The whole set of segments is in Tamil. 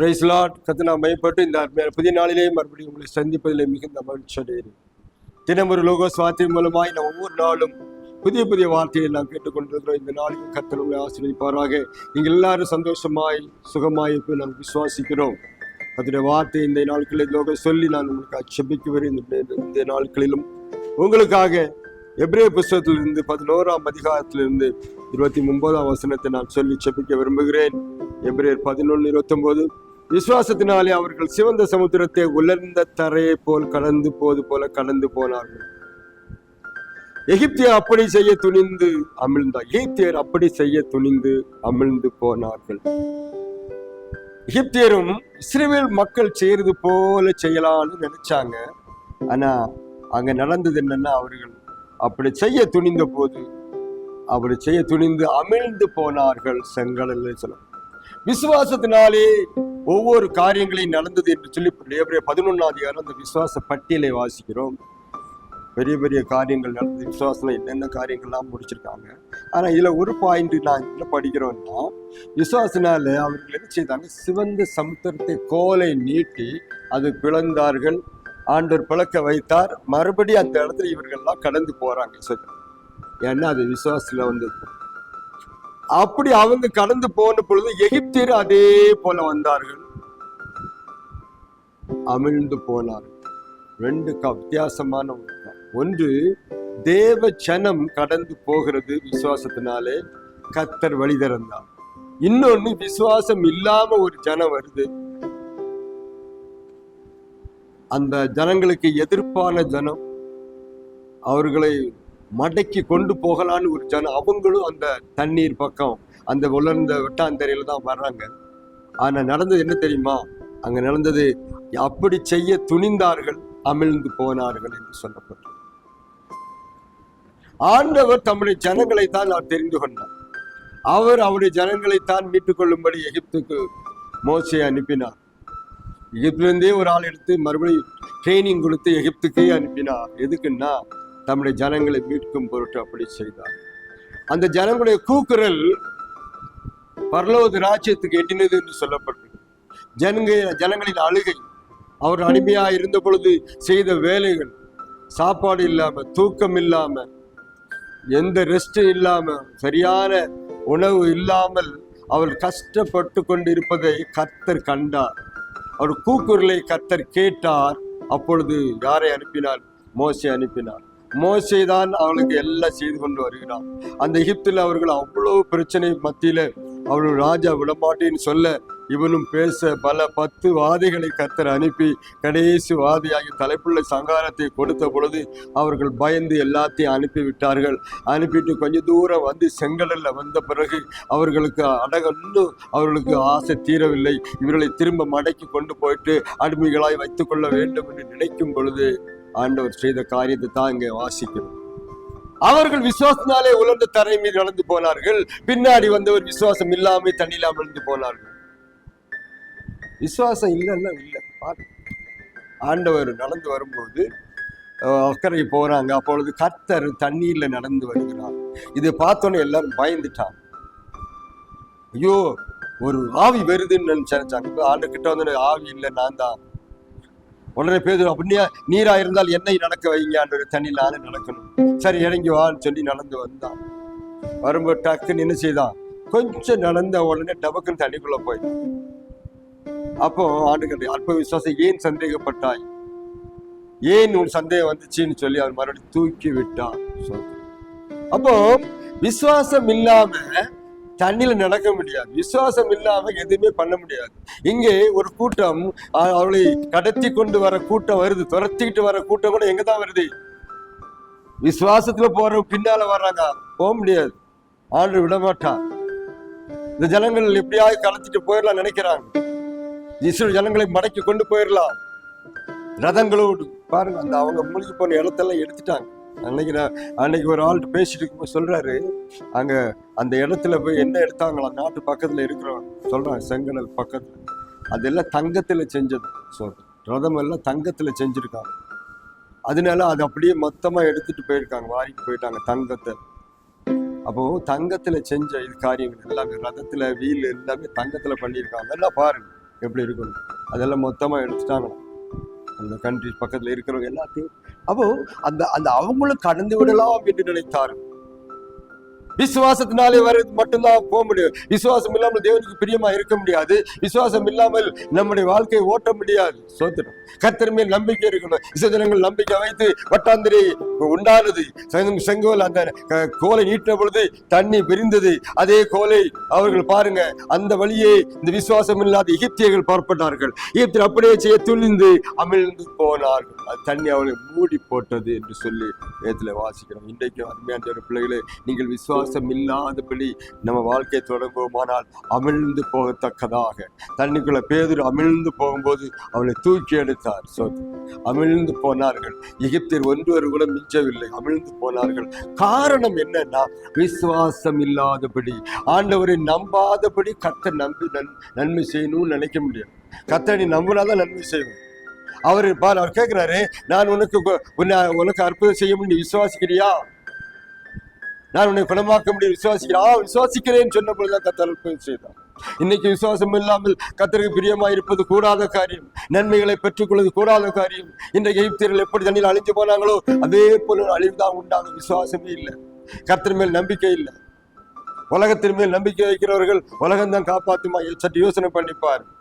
பிரைஸ் லாட் கத்து பயப்பட்டு இந்த புதிய நாளிலே மறுபடியும் உங்களை சந்திப்பதிலே மிகுந்த மகிழ்ச்சி அடைகிறேன். தினம் ஒரு லோகோஸ் வார்த்தை மூலமாய் நாம் ஒவ்வொரு நாளும் புதிய புதிய வார்த்தையை நாம் கேட்டுக்கொண்டிருக்கிறோம். இந்த நாளிலும் கர்த்தர் உங்களை ஆசீர்வதிப்பாராக. நீங்கள் எல்லாரும் சந்தோஷமாய் சுகமாய் இருப்பதை நாம் விசுவாசிக்கிறோம். அதனுடைய வார்த்தை இந்த நாட்களில் லோக சொல்லி நான் உங்களுக்கு அச்சபிக்கு வருகிறேன் இந்த இந்த நாட்களிலும் உங்களுக்காக எப்ரே புஸ்தகத்திலிருந்து பதினோராம் அதிகாரத்திலிருந்து இருபத்தி ஒன்பதாம் வசனத்தை நான் சொல்லி செபிக்க விரும்புகிறேன். எப்ரேர் பதினொன்று இருபத்தொம்போது. விசுவாசத்தினாலே அவர்கள் சிவந்த சமுத்திரத்தை உலர்ந்த தரையை போல் கடந்து போது போல கடந்து போனார்கள். எகிப்தியர் அப்படி செய்ய துணிந்து அமிழ்ந்தார் எகிப்தியர் அப்படி செய்ய துணிந்து அமிழ்ந்து போனார்கள். எகிப்தியரும் இஸ்ரேல் மக்கள் செய்யறது போல செய்யலாம்னு நினைச்சாங்க. ஆனா அங்க நடந்தது என்னன்னா அவர்கள் அப்படி செய்ய துணிந்த போது அப்படி செய்ய துணிந்து அமிழ்ந்து போனார்கள் செங்கடலில் சொல்ல விசுவாசத்தினாலே ஒவ்வொரு காரியங்களையும் நடந்தது என்று சொல்லி லேபிரிய பதினொன்னாம் அந்த விசுவாச பட்டியலை வாசிக்கிறோம். பெரிய பெரிய காரியங்கள் நடந்தது விசுவாசம் என்னென்ன காரியங்கள்லாம் முடிச்சிருக்காங்க. ஆனா இதுல ஒரு பாயிண்ட் நான் இதில் படிக்கிறோம்னா விசுவாசனால அவர்கள் என்ன செய்தாங்க? சிவந்த சமுத்திரத்தை கோலை நீட்டி அது பிளந்தார்கள். ஆண்டவர் பிளக்க வைத்தார். மறுபடியும் அந்த இடத்துல இவர்கள்லாம் கடந்து போறாங்க. ஏன்னா அது விசுவாசத்தில் வந்து அப்படி அவங்க கடந்து போன பொழுது எகிப்தியர் அதே போல வந்தார்கள். அமிழ்ந்து போனார்கள் ரெண்டு வித்தியாசமான ஒன்று. ஒன்று தேவ ஜனம் கடந்து போகிறது விசுவாசத்தினாலே கத்தர் வழி திறந்தார். இன்னொன்னு விசுவாசம் இல்லாம ஒரு ஜனம் வருது. அந்த ஜனங்களுக்கு எதிர்ப்பான ஜனம். அவர்களை மடக்கி கொண்டு போகலான்னு ஒரு ஜனம் அவங்களும் அந்த தண்ணீர் பக்கம் அந்த உலர்ந்த வெட்டாந்தரையில தான் வர்றாங்க. ஆனா நடந்தது என்ன தெரியுமா? அங்க நடந்தது அப்படி செய்ய துணிந்தார்கள் அமிழ்ந்து போனார்கள் என்று சொல்லப்பட்டது. ஆண்டவர் தம்முடைய ஜனங்களை தான் அவர் தெரிந்து கொண்டார். அவர் அவருடைய ஜனங்களை தான் மீட்டுக் கொள்ளும்படி எகிப்துக்கு மோசையை அனுப்பினார். எகிப்திலிருந்தே ஒரு ஆள் எடுத்து மறுபடியும் ட்ரைனிங் கொடுத்து எகிப்துக்கே அனுப்பினார். எதுக்குன்னா தம்முடைய ஜனங்களை மீட்கும் பொருட்டு அப்படி செய்தார். அந்த ஜனங்களுடைய கூக்குரல் பரலோக ராஜ்யத்துக்கு எட்டினது என்று சொல்லப்பட்டது. ஜனங்க ஜனங்களின் அழுகை அவர் அடிமையா இருந்த பொழுது செய்த வேலைகள் சாப்பாடு இல்லாம தூக்கம் இல்லாம எந்த ரெஸ்ட் இல்லாம சரியான உணவு இல்லாமல் அவர் கஷ்டப்பட்டு கொண்டிருப்பதை கர்த்தர் கண்டார். அவர் கூக்குரலை கர்த்தர் கேட்டார். அப்பொழுது யாரை அனுப்பினார்? மோசே அனுப்பினார். மோசை தான் அவளுக்கு எல்லாம் செய்து கொண்டு வருகிறான். அந்த எகிப்தில் அவர்கள் அவ்வளவு பிரச்சனை மத்தியில அவள் ராஜா விடமாட்டேன்னு சொல்ல இவனும் பேச பல பத்து வாதிகளை கர்த்தர் அனுப்பி கடைசி வாதியாகி தலைப்புள்ள சங்காரத்தை கொடுத்த பொழுது அவர்கள் பயந்து எல்லாத்தையும் அனுப்பி விட்டார்கள் அனுப்பிட்டு கொஞ்சம் தூரம் வந்து செங்கடல்ல வந்த பிறகு அவர்களுக்கு அடகன்னு அவர்களுக்கு ஆசை தீரவில்லை. இவர்களை திரும்ப மடக்கி கொண்டு போயிட்டு அடிமைகளாய் வைத்துக்கொள்ள வேண்டும் என்று நினைக்கும் பொழுது ஆண்டவர் செய்த காரியத்தை தான் இங்கே வாசிக்கிறோம். அவர்கள் விசுவாசத்தினாலே உலர்ந்த தரை மீது நடந்து போனார்கள். பின்னாடி வந்தவர் விசுவாசம் இல்லாமல் தண்ணியில் அமிழ்ந்து போனார்கள். விசுவாசம் இல்லைன்னா இல்லை ஆண்டவர் நடந்து வரும்போது அக்கறை போறாங்க. அப்பொழுது கர்த்தர் தண்ணீர்ல நடந்து வருகிறார். இதை பார்த்தோன்னே எல்லாரும் பயந்துட்டாங்க. ஐயோ ஒரு ஆவி வருதுன்னு நினைச்சாங்க. ஆண்டு கிட்ட வந்து ஆவி இல்லை நான் தான். உடனே பேர் அப்படியே? நீரா இருந்தால் என்னை நடக்க வைங்க ஆண்டு தண்ணியில் நானே நடக்கணும். சரி இறங்கி வான்னு சொல்லி நடந்து வந்தான். வரும்போது டக்குன்னு என்ன செய்தான்? கொஞ்சம் நடந்த உடனே டபக்குன்னு தண்ணிக்குள்ள போய் அப்போ ஆண்டுகள் அற்ப விசுவாசம் ஏன் சந்தேகப்பட்டாய்? ஏன் உன் சந்தேகம் வந்துச்சுன்னு சொல்லி அவர் மறுபடியும் தூக்கி விட்டான். அப்போ விசுவாசம் இல்லாம தண்ணியில நடக்க முடியாது. விசுவாசம் இல்லாம எதுவுமே பண்ண முடியாது. இங்கே ஒரு கூட்டம் அவளை கடத்தி கொண்டு வர கூட்டம் வருது. துரத்திக்கிட்டு வர கூட்டம் கூட எங்க தான் வருது? விசுவாசத்துல போற பின்னால வர்றாங்க. போக முடியாது. ஆண்டு விட மாட்டான் இந்த ஜனங்கள் எப்படியாவது கலத்திட்டு போயிடலாம் நினைக்கிறாங்க. இஸ்ரேல் ஜனங்களை மடக்கி கொண்டு போயிடலாம் ரதங்களோடு. பாருங்க அந்த அவங்க மூழ்கி போன இடத்தெல்லாம் எடுத்துட்டாங்க. அன்னைக்கு நான் அன்னைக்கு ஒரு ஆள்கிட்ட பேசிட்டு இருக்கும்போது சொல்றாரு. அங்க அந்த இடத்துல போய் என்ன எடுத்தாங்களாம் நாட்டு பக்கத்துல இருக்கிறவங்க சொல்றாங்க செங்கடல் பக்கத்துல. அதெல்லாம் தங்கத்துல செஞ்சது. சொல்றேன் ரதம் எல்லாம் தங்கத்துல செஞ்சிருக்காங்க. அதனால அது அப்படியே மொத்தமா எடுத்துட்டு போயிருக்காங்க வாரிட்டு போயிட்டாங்க தங்கத்தை. அப்போ தங்கத்துல செஞ்ச இது காரியங்கள் எல்லாமே ரதத்துல வீல் எல்லாமே தங்கத்துல பண்ணியிருக்காங்க. எல்லாம் பாருங்க எப்படி இருக்கணும் அதெல்லாம் மொத்தமாக எடுத்துட்டாங்க. அந்த கண்ட்ரி பக்கத்தில் இருக்கிறவங்க எல்லாத்தையும். அப்போ அந்த அந்த அவங்களும் கடந்து விடலாம் என்று நினைத்தார்கள். விசுவாசத்தினாலே வர்றது மட்டும்தான் போக முடியும். விசுவாசம் இல்லாமல் தேவனுக்கு பிரியமா இருக்க முடியாது. விசுவாசம் இல்லாமல் நம்முடைய வாழ்க்கையை ஓட்ட முடியாது. சோத்திரம். கர்த்தர் மேல் நம்பிக்கை இருக்கணும். இசைஜனங்கள் நம்பிக்கை வைத்து வட்டாந்திரி உண்டானது. செங்கோல் அந்த கோலை நீட்டின பொழுது தண்ணி பிரிந்தது. அதே கோலை அவர்கள் பாருங்க அந்த வழியே இந்த விசுவாசம் இல்லாத எகிப்தியர்கள் புறப்பட்டார்கள். எகிப்தியர் அப்படியே செய்ய துணிந்து அமிழ்ந்து போனார்கள் அது தண்ணி அவளை மூடி போட்டது என்று சொல்லி வேதத்தில் வாசிக்கிறோம். இன்றைக்கும் அருமையான பிள்ளைகளை நீங்கள் விசுவாசம் இல்லாதபடி நம்ம வாழ்க்கையை தொடங்குவோமானால் அமிழ்ந்து போகத்தக்கதாக. தண்ணிக்குள்ள பேதர் அமிழ்ந்து போகும்போது அவளை தூக்கி எடுத்தார். அமிழ்ந்து போனார்கள். எகிப்தில் ஒன்றுவர் கூட மிஞ்சவில்லை. அமிழ்ந்து போனார்கள். காரணம் என்னன்னா விசுவாசம் இல்லாதபடி ஆண்டவரை நம்பாதபடி கத்தை நம்பி நன் நன்மை செய்யணும்னு நினைக்க முடியாது. கத்தனை நம்பினாதான் நன்மை செய்வோம் அவர் பார் அவர் கேட்கிறாரு நான் உனக்கு உன்னை உனக்கு அற்புதம் செய்ய முடியும் விசுவாசிக்கிறியா? நான் உன்னை குணமாக்க முடியும். விசுவாசிக்கிறேன் ஆ, விசுவாசிக்கிறேன்னு சொன்ன பொழுதுதான் கத்தர் அற்புதம் செய்தார். இன்னைக்கு விசுவாசம் இல்லாமல் கத்தருக்கு பிரியமாக இருப்பது கூடாத காரியம். நன்மைகளை பெற்றுக்கொள்வது கூடாத காரியம். இன்றைக்கு எகிப்தியர்கள் எப்படி தண்ணியில் அழிஞ்சு போனாங்களோ அதே போல ஒரு அழிவுதான் விசுவாசமே இல்லை. கர்த்தர் மேல் நம்பிக்கை இல்லை. உலகத்தின் மேல் நம்பிக்கை வைக்கிறவர்கள் உலகம் தான் சற்று யோசனை பண்ணிப்பார்.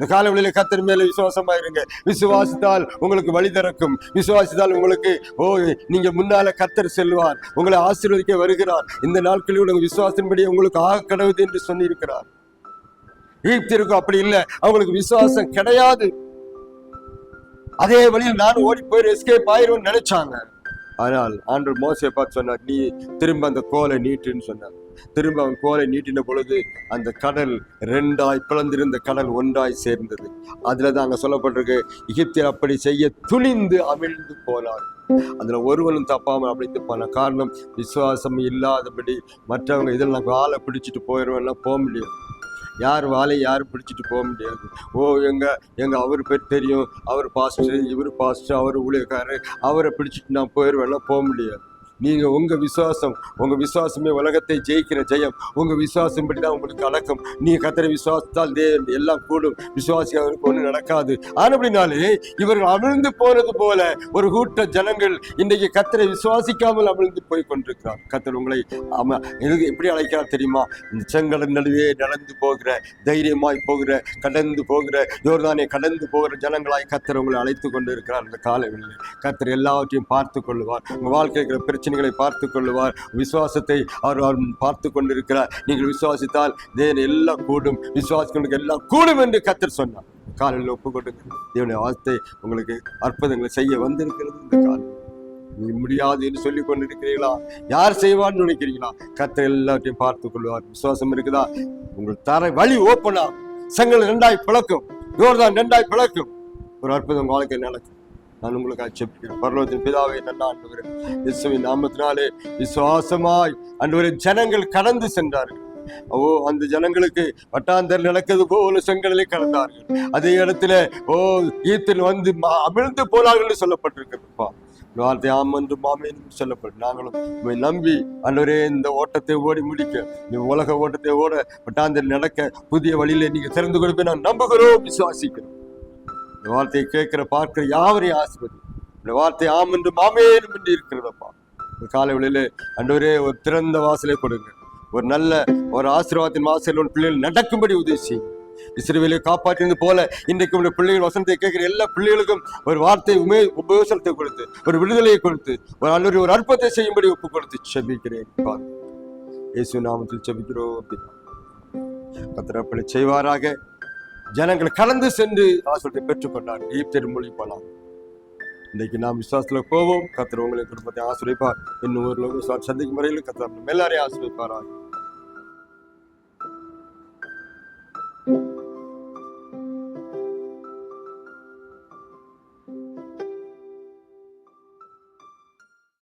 இந்த காலவெளியில கத்தர் மேல விசுவாசமா இருங்க விசுவாசித்தால் உங்களுக்கு வழி திறக்கும். விசுவாசித்தால் உங்களுக்கு ஓ நீங்க முன்னால கத்தர் செல்வார். உங்களை ஆசீர்வதிக்க வருகிறார். இந்த நாட்களில் உங்கள் விசுவாசத்தின்படி உங்களுக்கு ஆக கடவுது என்று சொல்லியிருக்கிறார். ஈப்திற்கு அப்படி இல்லை. அவங்களுக்கு விசுவாசம் கிடையாது. அதே வழியில் நான் ஓடி போய் எஸ்கேப் ஆயிரும்னு நினைச்சாங்க. ஆனால் ஆண்டு மோசையை பார்த்து சொன்னார் நீ திரும்ப அந்த கோலை நீட்டுன்னு சொன்னார். திரும்ப அவன் கோலை நீட்டின பொழுது அந்த கடல் ரெண்டாய் பிளந்திருந்த கடல் ஒன்றாய் சேர்ந்தது. அதில் தான் அங்க சொல்லப்பட்டிருக்கு எகிப்தியர் அப்படி செய்ய துணிந்து அமிழ்ந்து போனார். அதுல ஒருவனும் தப்பாம அப்படி போன காரணம் விசுவாசம் இல்லாதபடி மற்றவங்க இதெல்லாம் வாழை பிடிச்சிட்டு போயிடுவேன்னா போக முடியாது. யார் வாழை யாரும் பிடிச்சிட்டு போக முடியாது. ஓ எங்க எங்க அவர் பேர் தெரியும். அவர் பாஸ்டர் இவர் பாஸ்டர் அவர் ஊழியக்காரர் அவரை பிடிச்சிட்டு நான் போயிடுவேன்னா போக முடியாது. நீங்க உங்க விசுவாசம் உங்க விசுவாசமே உலகத்தை ஜெயிக்கிற ஜெயம். உங்க விசுவாசம் படி தான் உங்களுக்கு அடக்கம் நீங்க கத்தரை விசுவாசத்தால் தேவன் எல்லாம் கூடும். விசுவாசிகளுக்கு ஒண்ணு நடக்காது. ஆனப்படினாலே இவர்கள் அமிழ்ந்து போனது போல ஒரு கூட்ட ஜனங்கள் இன்றைக்கு கத்தரை விசுவாசிக்காமல் அமிழ்ந்து போய் கொண்டிருக்கிறார். கத்தர் உங்களை ஆமா எதுக்கு எப்படி அழைக்கிறார் தெரியுமா? இந்த செங்கடல் நடுவே நடந்து போகிற தைரியமாய் போகிற கடந்து போகிற யோர்தானே கடந்து போகிற ஜனங்களாய் கத்தர் உங்களை அழைத்து கொண்டு இருக்கிறார் இந்த காலங்களில் கத்தர் எல்லாவற்றையும் பார்த்து கொள்ளுவார். உங்க வாழ்க்கை இருக்கிற பிரச்சனைகளை பார்த்து கொள்ளுவார் விசுவாசத்தை அவர் அவர் பார்த்து கொண்டிருக்கிறார் நீங்கள் விசுவாசித்தால் தேவன் எல்லாம் கூடும். விசுவாசிகளுக்கு எல்லாம் கூடும் என்று கத்தர் சொன்னார். காலையில் ஒப்பு தேவனுடைய வார்த்தை உங்களுக்கு அற்புதங்களை செய்ய வந்திருக்கிறது இந்த காலம். நீ முடியாது என்று சொல்லி கொண்டிருக்கிறீர்களா? யார் செய்வான்னு நினைக்கிறீங்களா? கத்தர் எல்லாத்தையும் பார்த்து கொள்வார் விசுவாசம் இருக்குதா? உங்கள் தர வழி ஓப்பனா சங்கல் ரெண்டாய் பிளக்கும். யோர்தான் ரெண்டாய் பிளக்கும். ஒரு அற்புதம் வாழ்க்கை நடக்கும். நான் உங்களுக்கு அச்சபிக்கிறேன் பரலோகத்தின் பிதாவை நல்லா ஆண்டுகிறேன் இயேசுவின் நாமத்தினாலே விசுவாசமாய் அன்றுவரை ஜனங்கள் கடந்து சென்றார்கள். ஓ அந்த ஜனங்களுக்கு வட்டாந்தர் நடக்கிறது போல செங்கடலை கடந்தார்கள். அதே இடத்துல ஓ ஈத்தில் வந்து அமிழ்ந்து போனார்கள் சொல்லப்பட்டிருக்கிறதுப்பா வார்த்தை ஆம் என்று மாமேன் சொல்லப்படும் நாங்களும் உண்மை நம்பி அன்றவரே இந்த ஓட்டத்தை ஓடி முடிக்க இந்த உலக ஓட்டத்தை ஓட வட்டாந்தர் நடக்க புதிய வழியில நீங்க திறந்து கொடுப்பேன். நான் நம்புகிறோம் விசுவாசிக்கிறோம். இந்த வார்த்தையை கேட்கிற பார்க்கிற யாவரையும் ஆசிர்வதி இந்த வார்த்தை ஆம் என்று மாமேனும் என்று இருக்கிறதப்பா? இந்த காலை வேளையில அன்றவரே ஒரு திறந்த வாசலை கொடுங்க. ஒரு நல்ல ஒரு ஆசீர்வாதத்தின் வாசலில் உன் பிள்ளைகள் நடக்கும்படி உதவி செய்யுங்க. இஸ்ரவேலை காப்பாற்றினது போல இன்றைக்கு உடைய பிள்ளைகள் வசனத்தை கேட்கிற எல்லா பிள்ளைகளுக்கும் ஒரு வார்த்தை உமே உபயோசனத்தை கொடுத்து ஒரு விடுதலையை கொடுத்து ஒரு அல்லது ஒரு அற்பத்தை செய்யும்படி ஒப்பு கொடுத்து செபிக்கிறேன் இயேசு நாமத்தில் செபிக்கிறோம். கத்திரப்படி செய்வாராக. ஜனங்கள் கடந்து சென்று ஆசிரியத்தை பெற்றுக்கொண்டார். ஈப்தர் மொழி போலாம். இன்னைக்கு நாம் விசுவாசத்துல போவோம். கத்திர உங்களை குடும்பத்தை ஆசிரியப்பார் இன்னும் ஒரு சந்திக்கும் முறையில் கத்திர எல்லாரையும் ஆசிரியப்பாராக